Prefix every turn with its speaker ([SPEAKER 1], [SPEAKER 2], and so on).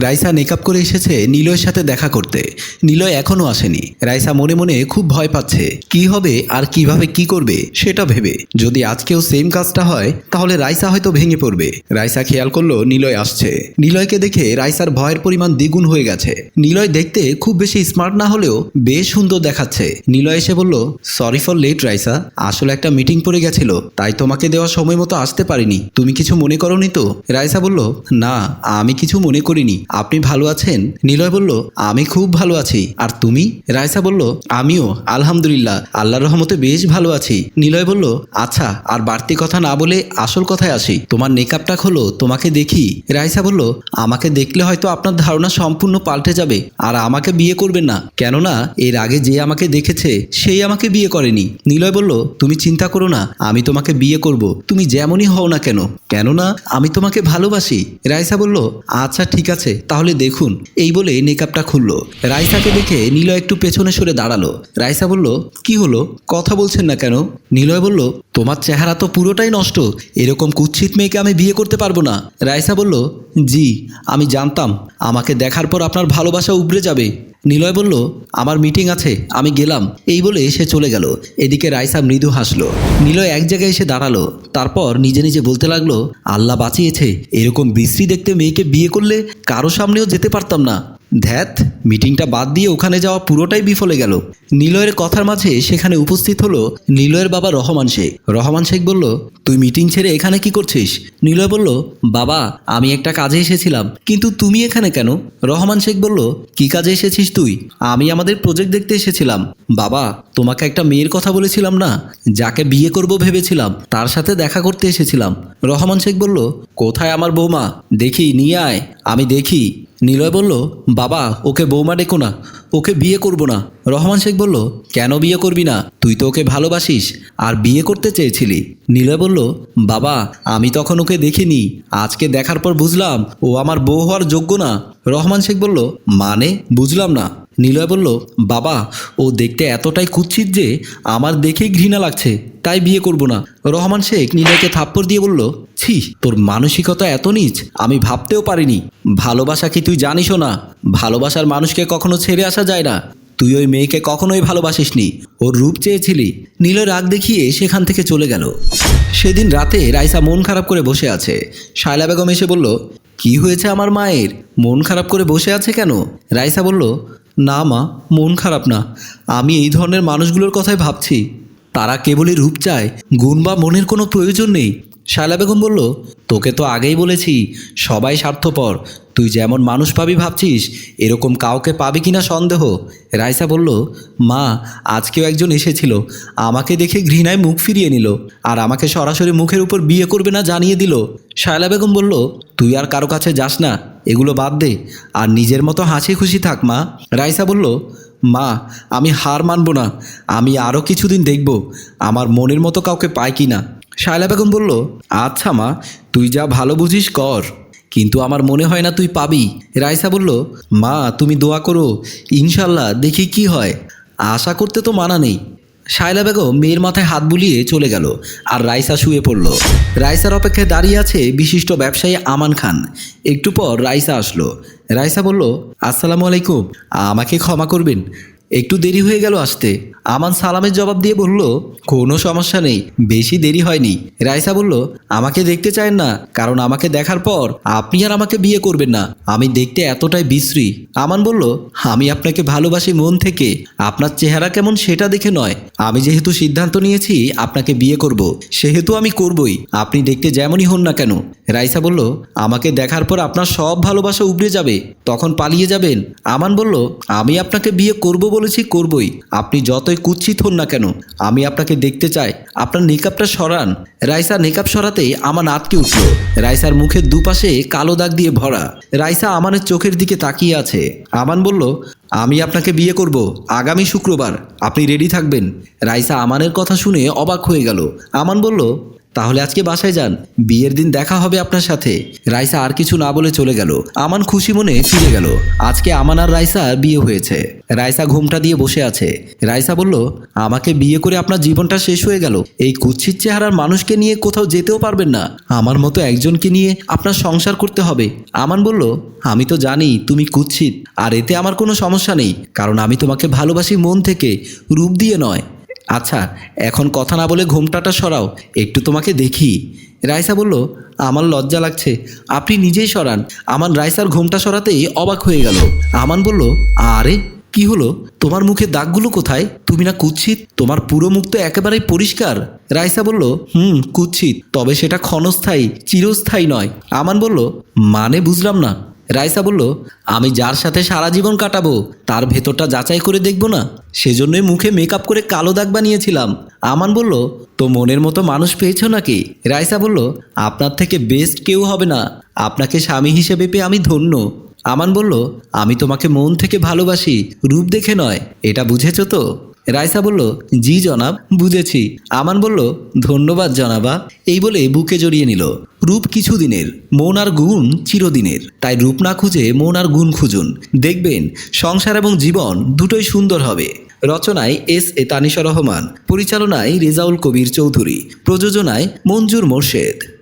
[SPEAKER 1] Raisa makeup করে এসেছে নীলয়ের সাথে দেখা করতে। নীলয় এখনও আসেনি। রাইসা মনে মনে খুব ভয় পাচ্ছে। কি হবে আর কীভাবে কি করবে সেটা ভেবে। যদি আজকেও সেম কাজটা হয়, তাহলে রাইসা হয়তো ভেঙে পড়বে। রাইসা খেয়াল করল নীলয় আসছে। নীলয়কে দেখে রাইসার ভয়ের পরিমাণ দ্বিগুণ হয়ে গেছে। নীলয় দেখতে খুব বেশি স্মার্ট না হলেও বেশ সুন্দর দেখাচ্ছে। নীলয় এসে বলল সরি ফর লেট রাইসা। আসলে একটা মিটিং পড়ে গেছিল। তাই তোমাকে দেওয়া সময় মতো আসতে পারিনি। তুমি কিছু মনে করনি তো? রাইসা বলল, না, আমি কিছু মনে করিনি। আপনি ভালো আছেন? নিলয় বলল, আমি খুব ভালো আছি। আর তুমি? রাইসা বলল, আমিও, আলহামদুলিল্লাহ, আল্লাহর রহমতে বেশ ভালো আছি। নিলয় বলল আচ্ছা আর বাড়তি কথা না বলে আসল কথায় আসি। তোমার মেকআপটা খোলো, তোমাকে দেখি। রাইসা বলল, আমাকে দেখলে হয়তো আপনার ধারণা সম্পূর্ণ পাল্টে যাবে, আর আমাকে বিয়ে করবেন না। কেননা, এর আগে যে আমাকে দেখেছে, সেই আমাকে বিয়ে করেনি। নিলয় বলল, তুমি চিন্তা করো না, আমি তোমাকে বিয়ে করব। তুমি যেমনই হও না কেন? কেননা, আমি তোমাকে ভালোবাসি। রাইসা বলল আচ্ছা ঠিক আছে। তাহলে দেখুন। এই বলে মেকআপটা খুললো। রাইসাকে দেখে নিলয় একটু পেছনে সরে দাঁড়াল। রাইসা বলল, কি হলো? কথা বলছেন না কেন? নিলয় বলল, তোমার চেহারা তো পুরোটাই নষ্ট। এরকম কুচ্ছিত মেয়েকে আমি বিয়ে করতে পারব না। রাইসা বলল, জি, আমি জানতাম। আমাকে দেখার পর আপনার ভালোবাসা উবড়ে যাবে। নিলয় বলল, আমার মিটিং আছে, আমি গেলাম। এই বলে সে চলে গেল। এদিকে রাইসা মৃদু হাসলো। নিলয় এক জায়গায় এসে দাঁড়াল। তারপর নিজে নিজে বলতে লাগল, আল্লাহ বাঁচিয়েছে। এরকম বিশ্রী দেখতে মেয়েকে বিয়ে করলে কারও সামনেও যেতে পারতাম না। ধ্যাত, মিটিংটা বাদ দিয়ে ওখানে যাওয়া পুরোটাই বিফলে গেল। নিলয়ের কথার মাঝে সেখানে উপস্থিত হলো নিলয়ের বাবা রহমান শেখ। রহমান শেখ বলল, তুই মিটিং ছেড়ে এখানে কি করছিস? নিলয় বলল, বাবা, আমি একটা কাজে এসেছিলাম, কিন্তু তুমি এখানে কেন? রহমান শেখ বলল, কি কাজে এসেছিস তুই? আমি আমাদের প্রজেক্ট দেখতে এসেছিলাম। বাবা, তোমাকে একটা মেয়ের কথা বলেছিলাম না? যাকে বিয়ে করব ভেবেছিলাম, তার সাথে দেখা করতে এসেছিলাম। রহমান শেখ বলল, কোথায় আমার বৌমা? দেখি, নিয়ে আয়। আমি দেখি। নিলয় বলল, বাবা, ওকে বৌমা ডেকো না, ওকে বিয়ে করব না। রহমান শেখ বলল, কেন বিয়ে করবি না? তুই তো ওকে ভালোবাসিস, আর বিয়ে করতে চেয়েছিলি। নিলয় বলল, বাবা, আমি তখন ওকে দেখিনি, আজকে দেখার পর বুঝলাম, ও আমার বউ হওয়ার যোগ্য না। রহমান শেখ বলল মানে বুঝলাম না। নিলয় বলল, বাবা, ও দেখতে এতটাই কুৎসিত যে আমার দেখেই ঘৃণা লাগছে, তাই বিয়ে করব না। রহমান শেখ নিলয়কে থাপ্পড় দিয়ে বলল, ছি, তোর মানসিকতা এত নিচ, আমি ভাবতেও পারিনি। ভালোবাসা কি তুই জানিসও না? ভালোবাসার মানুষকে কখনো ছেড়ে আসা যায় না। তুই ওই মেয়েকে কখনোই ভালোবাসিসনি। ওর রূপ চেয়েছিলি। নীলয় রাগ দেখিয়ে সেখান থেকে চলে গেল। সেদিন রাতে রাইসা মন খারাপ করে বসে আছে। শায়লা বেগম এসে বলল, কি হয়েছে আমার মায়ের? মন খারাপ করে বসে আছে কেন? রাইসা বলল না মা, মন খারাপ না। আমি এই ধরনের মানুষগুলোর কথাই ভাবছি। তারা কেবলই রূপ চায়, গুণ বা মনের কোনো প্রয়োজন নেই। শায়লা বেগম বলল, তোকে তো আগেই বলেছি, সবাই স্বার্থপর। তুই যেমন মানুষ পাবি ভাবছিস, এরকম কাউকে পাবি কিনা সন্দেহ। রাইসা বলল, মা, আজকেও একজন এসেছিল। আমাকে দেখে ঘৃণায় মুখ ফিরিয়ে নিল আর আমাকে সরাসরি মুখের উপর বিয়ে করবে না জানিয়ে দিল। শায়লা বেগম বলল, তুই আর কারও কাছে যাস না, এগুলো বাদ দে আর নিজের মতো হাসি খুশি থাক, মা। রাইসা বলল, মা, আমি হার মানব না, আমি আরও কিছুদিন দেখব, আমার মনের মতো কাউকে পাই কি না শায়লা বেগম বলল আচ্ছা মা, তুই যা ভালো বুঝিস কর। কিন্তু আমার মনে হয় না তুই পাবি। রাইসা বলল, মা, তুমি দোয়া করো, ইনশাল্লাহ দেখি কি হয়। আশা করতে তো মানা নেই। শায়লা বেগম মেয়ের মাথায় হাত বুলিয়ে চলে গেল, আর রাইসা শুয়ে পড়ল। রাইসার অপেক্ষায় দাঁড়িয়ে আছে বিশিষ্ট ব্যবসায়ী আমান খান। একটু পর রাইসা আসলো। রাইসা বলল, আসসালামু আলাইকুম, আমাকে ক্ষমা করবেন। একটু দেরি হয়ে গেল আসতে। আমান সালামের জবাব দিয়ে বলল, কোনো সমস্যা নেই, বেশি দেরি হয়নি। রাইসা বলল, আমাকে দেখতে চায় না, কারণ আমাকে দেখার পর আপনি আর আমাকে বিয়ে করবেন না। আমি দেখতে এতটাই বিশ্রী। আমান বলল, আমি আপনাকে ভালোবাসি মন থেকে। আপনার চেহারা কেমন সেটা দেখে নয়। আমি যেহেতু সিদ্ধান্ত নিয়েছি আপনাকে বিয়ে করব, সেহেতু আমি করবই। আপনি দেখতে যেমনই হন না কেন। রাইসা বলল, আমাকে দেখার পর আপনার সব ভালোবাসা উবড়ে যাবে, তখন পালিয়ে যাবেন। আমান বলল, আমি আপনাকে বিয়ে করব বলেছি করবই। আপনি যতই কুৎসিত হন না কেন? আমি আপনাকে দেখতে চাই। আপনার নিকাপটা সরান। রাইসা নিকাপ সরাতেই আমার আটকে উঠল। রাইসার মুখের দুপাশে কালো দাগ দিয়ে ভরা। রাইসা আমানের চোখের দিকে তাকিয়ে আছে। আমান বলল, আমি আপনাকে বিয়ে করব। আগামী শুক্রবার। আপনি রেডি থাকবেন। রাইসা আমানের কথা শুনে অবাক হয়ে গেল। আমান বলল তাহলে আজকে বাসায় যান। বিয়ের দিন দেখা হবে আপনার সাথে। রাইসা আর কিছু না বলে চলে গেল। আমান খুশি মনে ফিরে গেল। আজকে আমান আর রাইসা বিয়ে হয়েছে। রাইসা ঘুমটা দিয়ে বসে আছে। রাইসা বলল, আমাকে বিয়ে করে আপনার জীবনটা শেষ হয়ে গেল। এই কুৎসিত চেহারার মানুষকে নিয়ে কোথাও যেতেও পারবেন না। আমার মতো একজনকে নিয়ে আপনার সংসার করতে হবে। আমান বলল, আমি তো জানি তুমি কুৎসিত। আর এতে আমার কোনো সমস্যা নেই। কারণ আমি তোমাকে ভালোবাসি মন থেকে। রূপ দিয়ে নয়। আচ্ছা এখন কথা না বলে ঘোমটাটা সরাও, একটু তোমাকে দেখি। রাইসা বলল, আমার লজ্জা লাগছে, আপনি নিজেই সরান। আমার রাইসার ঘোমটা সরাতেই অবাক হয়ে গেল। আমান বলল, আরে, কি হলো? তোমার মুখে দাগগুলো কোথায়? তুমি না কুৎসিত? তোমার পুরো মুখ তো একেবারেই পরিষ্কার? রাইসা বলল, হুম, কুৎসিত, তবে সেটা ক্ষণস্থায়ী, চিরস্থায়ী নয়। আমান বলল মানে বুঝলাম না রাইসা বলল, আমি যার সাথে সারা জীবন কাটাবো, তার ভেতরটা যাচাই করে দেখব না। সেজন্যই মুখে মেকআপ করে কালো দাগ বানিয়েছিলাম। আমান বলল, তো মনের মতো মানুষ পেয়েছ নাকি? রাইসা বলল, আপনার থেকে বেস্ট কেউ হবে না। আপনাকে স্বামী হিসেবে পেয়ে আমি ধন্য। আমান বলল, আমি তোমাকে মন থেকে ভালোবাসি, রূপ দেখে নয়। এটা বুঝেছ তো? রাইসা বলল, জি জনাব, বুঝেছি। আমান বলল, ধন্যবাদ জনাবা। এই বলে বুকে জড়িয়ে নিল। রূপ কিছুদিনের, মন আর গুণ চিরদিনের। তাই রূপ না খুঁজে মন আর গুণ খুঁজুন। দেখবেন, সংসার এবং জীবন দুটোই সুন্দর হবে। রচনায় এস এ তানিশা রহমান, পরিচালনায় রেজাউল কবির চৌধুরী, প্রযোজনায় মঞ্জুর মোর্শেদ।